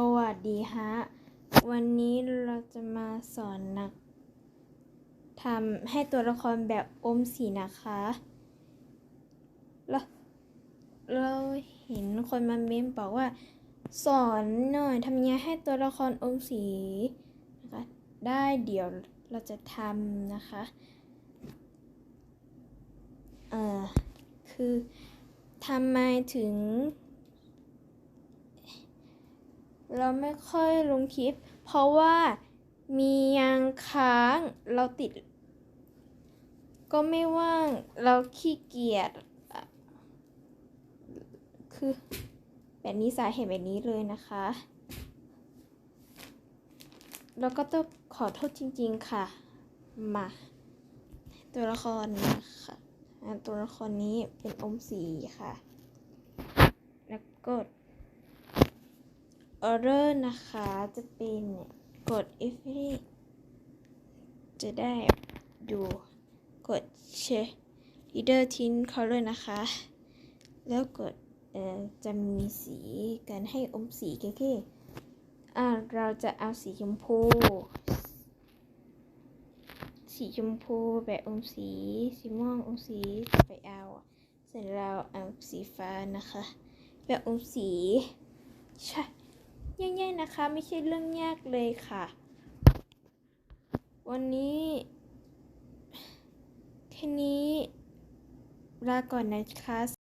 สวัสดีฮะ วันนี้เราจะมาสอนนักทำให้ตัวละครแบบอมสีนะคะแล้วเราเห็นคนมาเม้มบอกว่า สอนหน่อยทำยังไงให้ตัวละครอมสีนะคะได้เดี๋ยวเราจะทำนะคะเอ่อคือทำไมถึง เราไม่ค่อยลงคลิป เพราะว่ามียังค้างเราติด ก็ไม่ว่างเราขี้เกียจคือแบบนี้สาเหตุแบบนี้เลยนะคะ แล้วก็ต้องขอโทษจริงๆค่ะ มา ตัวละครนะคะตัวละครนี้เป็นอมสีค่ะ แล้วกด order นะคะ จะเป็นกด if จะได้ดูกด check leader tin color นะคะ แล้วกดเอ่อจะมีสีการให้อมสีแค่ๆอ่าเราจะเอาสีชมพู สีชมพูแบบอมสี สีม่วงอมสีจะไปเอา เสร็จแล้วเอาสีฟ้านะคะ แบบอมสี ใช่ ง่ายๆนะคะ ไม่ใช่เรื่องยากเลยค่ะ วันนี้แค่นี้ลาก่อนนะคะ